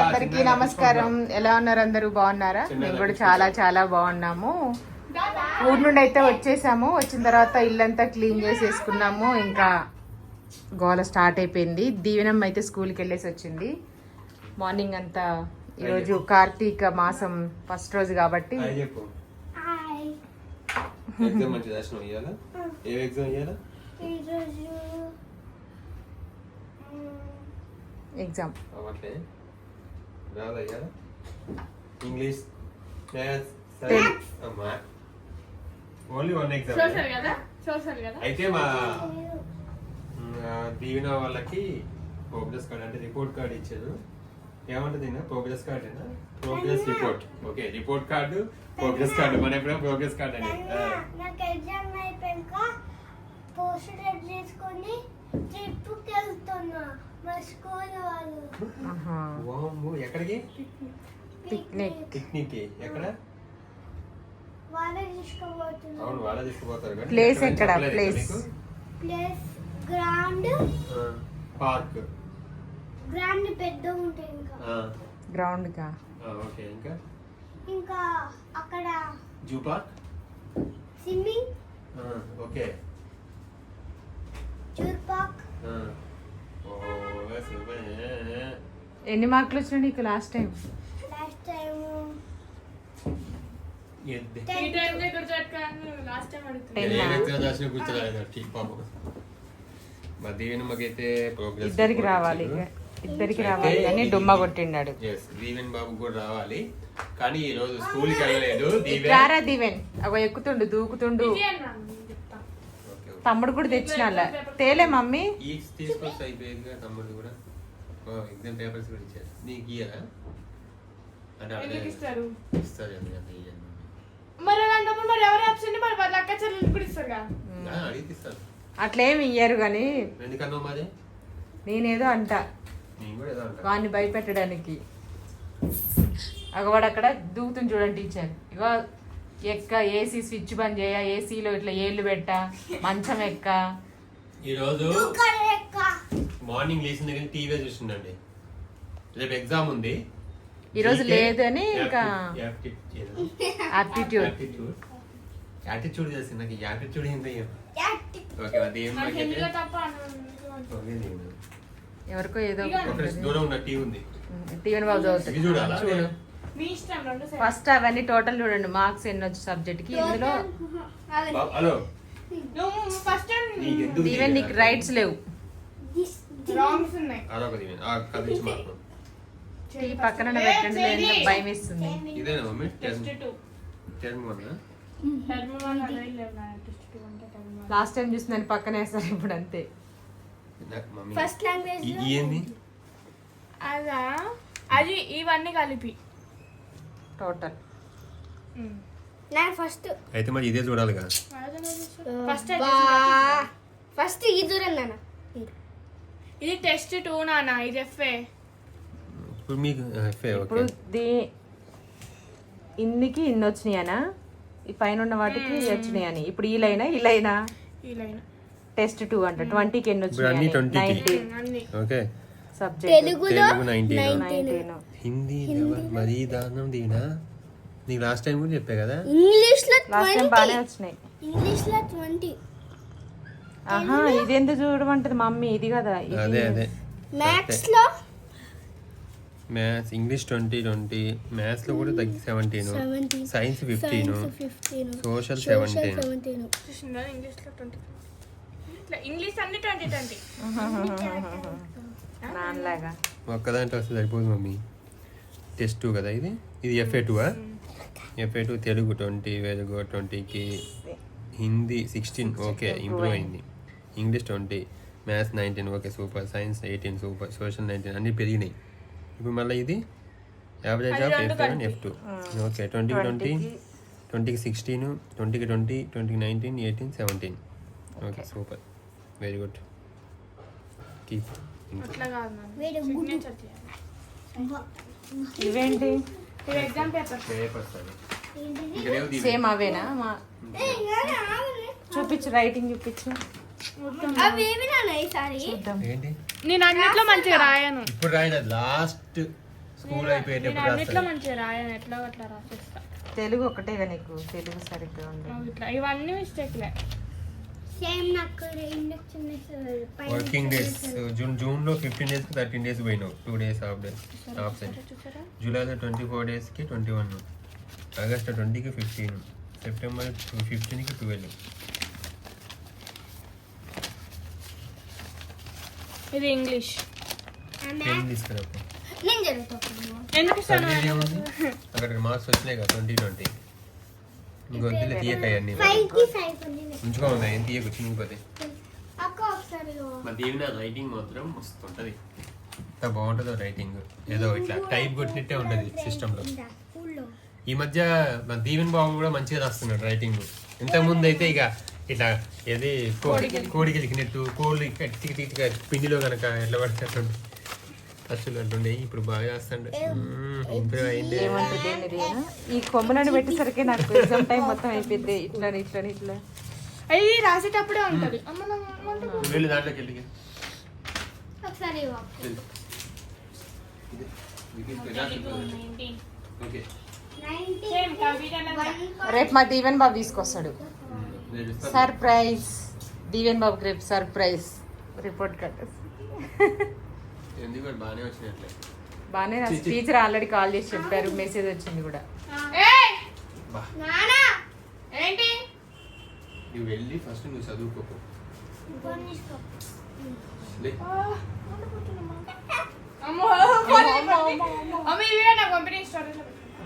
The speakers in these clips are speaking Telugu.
అందరికీ నమస్కారం. ఎలా ఉన్నారు అందరూ? బాగున్నారా? మేము కూడా చాలా చాలా బాగున్నాము. ఊరు నుండి అయితే వచ్చేసాము. వచ్చిన తర్వాత ఇల్లంతా క్లీన్ చేసేసుకున్నాము. ఇంకా గోల స్టార్ట్ అయిపోయింది. దీవెనం అయితే స్కూల్కి వెళ్ళేసి వచ్చింది. మార్నింగ్ అంతా ఈరోజు కార్తీక మాసం ఫస్ట్ రోజు కాబట్టి exam English maths Telugu. Science అమ్మా ఓన్లీ వన్ ఎగ్జామ్ అయితే మా దీవెన వాళ్ళకి ప్రోగ్రెస్ కార్డ్ అంటే రిపోర్ట్ కార్డ్ ఇచ్చాను ఏమంటుంది progress card progress report okay report card progress card మన ఎప్పుడైనా ప్రోగ్రెస్ కార్డ్ అని ట్రిప్కి వెళ్తున్నా మా స్కూల్ వాళ్ళు. ఎక్కడికి? పిక్నిక్. పిక్నిక్ ఎక్కడ? వాళ్ళే తీసుకోబోతున్నారు అవును వాళ్ళ తీసుకుపోతారు కానీ Place ఎక్కడ. మీకు? Plus ground. పార్క్. గ్రౌండ్ పెద్ద ఉంటాయి ఇంకా. ఆ, గ్రౌండ్గా ఆ, ఓకే ఇంకా? ఇంకా అక్కడ zoo park? Swimming. Okay zoo park ఆ. ఓ సూపర్ ఎన్ని మార్కులు వచ్చినాయి నీకు లాస్ట్ టైం లాస్ట్ టైం ఇద్దరికి రావాలి. ఇద్దరికి రావాలి అని డుమ్మ కొట్టిండాడు. ఎస్ దీవెన్ బాబు కూడా రావాలి. కానీ ఈ రోజు స్కూల్కి వెళ్ళలేదు దీవెన్? ఎక్కుతుండు దూకుతుండు ఇది అని రా, నేను చెప్తా ఓకే, ఓకే. తమ్ముడు కూడా తెచ్చినాల. తేలే మమ్మీ. తీసుకొస్తే అయిపోయిందిగా తమ్ముడు కూడా. ఎగ్జామ్ పేపర్స్ కూడా ఇచ్చారు. నీకు ఇయ్యరా? ఇస్తారు? మరి అలాంటప్పుడు మరి ఎవరు ఆప్షన్ మరి వాళ్ళ అక్క చెల్లెలు కూడా ఇస్తారుగా ఆ, అడిగితే ఇస్తారు. అట్లేమి ఇయ్యరు గాని. ఎందుకన్నా మరి? నేనేదో అంట. నేను కూడా ఏదో అంటా. వాడిని భయపెట్టడానికి. అగవాడు అక్కడ దూకుతుంది చూడండి టీచర్. ఇగో ఎక్క ఏసీ స్విచ్ బంద్ చేయ ఏసీలో ఇట్లా ఏళ్ళు పెట్ట మంచం ఎక్క. ఈ రోజు కరెక్క మార్నింగ్ లేచిన దగ్గర టీవీ చూస్తుండండి రేపు ఎగ్జామ్ ఉంది. ఈ రోజు లేదు అని ఇంకా ఆప్టిట్యూడ్ యాటిట్యూడ్ చేసి నాకు యాటిట్యూడ్ ఏంటి ఓకే అది ఏం ఎవరికో ఏదో దూరం ఉన్న టీవీ ఉంది. టీవెన్ బాబు చూడాలా? ఫస్ట్ అవన్నీ టోటల్ చూడండి మార్క్స్ ఎన్ని వచ్చి సబ్జెక్ట్కి? ఇందులో హలో. ఫస్ట్ ఈవెన్ నీకు రైట్స్ లేవు. రాంగ్స్ ఉన్నాయి. టీ పక్కన పెట్టండి లేదంటే భయం వేస్తుంది. ఇదేనా మమ్మీ? టెస్ట్ టర్మ్ టెస్ట్ అంటే టర్మ్ లాస్ట్ టైం చూసిందని పక్కన వేస్తారు ఇప్పుడు అంతే. మమ్మీ. ఫస్ట్ లాంగ్వేజ్ ఏంది? అది ఇవన్నీ కలిపి. టోటల్ నా ఫస్ట్ అయితే మరి ఇదే చూడాలి కదా ఫస్ట్ ఫస్ట్ ఈ దూరం నాన్న. ఇది. టెస్ట్ టూ నాన్న ఇది ఎఫ్ఏ ఇప్పుడు మీకు ఎఫ్ఏ ఇప్పుడు ఓకే. దీ ఇన్నికి ఇన్ని వచ్చినాయనా ఈ పైన ఉన్న వాటికి వచ్చినాయని ఇప్పుడు ఈ లైనా ఈ లైనా? ఈ లైన్. టెస్ట్ టూ అంట. ట్వంటీకి ఎన్ని ఇప్పుడు అన్ని వచ్చినాయి 20 కి. అన్ని. ఓకే. తెలుగులో హిందీ మరీ దారుణం దీనా? నీకు లాస్ట్ టైం కూడా చెప్పా కదా? ఇంగ్లీష్లో లాస్ట్ టైం బాగానే వచ్చినాయి. ఇంగ్లీష్లో ట్వంటీ ఆహా ఇది ఎందుకు చూడమంటది మమ్మీ? ఇది కదా అదే అదే. మ్యాథ్స్లో? మ్యాథ్స్ ఇంగ్లీష్ ట్వంటీ ట్వంటీ మ్యాథ్స్లో కూడా తగ్గి seventeen science fifteen social seventeen ఇంగ్లీష్లో ట్వంటీ ఇంగ్లీష్ అన్ని ట్వంటీ ట్వంటీ నాన్నలాగా. ఒక్కదాంట్లో వస్తే సరిపోదు మమ్మీ. టెస్ట్ టూ కదా ఇది? ఇది FA two FA two Telugu twenty వెలుగు ట్వంటీకి హిందీ సిక్స్టీన్ ఓకే ఇంప్రూవ్ అయింది. English twenty maths nineteen okay super science eighteen super social nineteen అన్నీ పెరిగినాయి. ఇప్పుడు మళ్ళీ ఇది? Average of F one F two okay ట్వంటీకి ట్వంటీ ట్వంటీకి సిక్స్టీన్ ట్వంటీకి ట్వంటీ ట్వంటీకి nineteen eighteen seventeen okay super very good keep ఇవేంటి. సేమ్ అవేనా? మా చూపించు రైటింగ్ చూపించు. నేను అన్నిట్లో మంచిగా రాయను. ఇప్పుడు రాయన లాస్ట్ స్కూల్ నేను అయిపోయేటప్పుడు అన్నిట్లో మంచిగా రాయను ఎట్లా అట్లా రాసేస్తా. తెలుగు ఒకటేగా నీకు? తెలుగు సరిగ్గా ఇట్లా ఇవన్నీ మిస్టేక్లే వర్కింగ్ డేస్ జూన్ జూన్లో ఫిఫ్టీన్ డేస్కి థర్టీన్ డేస్ పోయినావు. Two days half days absent చూసారా? జూలైలో ట్వంటీ ఫోర్ డేస్కి ట్వంటీ వన్ ఆగస్ట్ ట్వంటీకి ఫిఫ్టీన్ సెప్టెంబర్ ఫిఫ్టీన్కి ట్వెల్వ్ ఇది ఇంగ్లీష్. పెన్ తీసుకున్నప్పుడు నేను జరుగుతాను ఎందుకు ఇస్తాను సర్వే ఏముంది? అక్కడ మార్క్స్ వచ్చినాయి కదా ట్వంటీ ట్వంటీ ఇంకొద్దులే తీయకాయ అన్ని ఫైవ్కి ఫైవ్ ఉంది. ఏం తీయకు చినిగిపోతే అక్క ఒకసారి మా దీవెన రైటింగ్ మాత్రం మస్తు ఉంటుంది ఎంత బాగుంటుందో రైటింగ్ ఏదో ఇట్లా టైప్ కొట్టినట్టే ఉంటుంది సిస్టంలో ఈ మధ్య మన దీవెన్ బాబు కూడా మంచిగా రాస్తున్నాడు రైటింగ్ ఇంతకు ముందు అయితే ఇక ఇట్లా ఏది కోడికి లిఖినట్టు కోళ్ళు ఇక టిక్ టిక్ టిక్ పిండిలో కనుక ఎట్లా పడితే అసలు అట్లుండే ఇప్పుడు బాగా చేస్తాడు. ఇంప్రూవ్ అయింది. ఏమంటుంది ఏంది రియా? ఈ కొమ్మలను పెట్టేసరికి నాకు ఎగ్జామ్ టైం మొత్తం అయిపోయింది. ఇట్లా ఇట్లా ఇట్లా. అది రాసేటప్పుడే ఉంటది. వెళ్ళి దాంట్లోకి వెళ్ళి ఒకసారి రేపు మా దీవెన్ బాబు తీసుకొస్తాడు. సర్ప్రైజ్. దీవెన్ బాబుకి రేపు సర్ప్రైజ్. రిపోర్ట్ కార్డ్ ఎందుకు బాగానే వచ్చినట్లే. బాగానే టీచర్ ఆల్రెడీ కాల్ చేసి చెప్పారు మెసేజ్ వచ్చింది కూడా. ఏయ్! బా. నానా! ఏంటి? నువ్వు వెళ్ళి ఫస్ట్ నువ్వు చదువుకోకు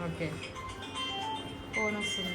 ఓకే. ఫోన్ వస్తుంది.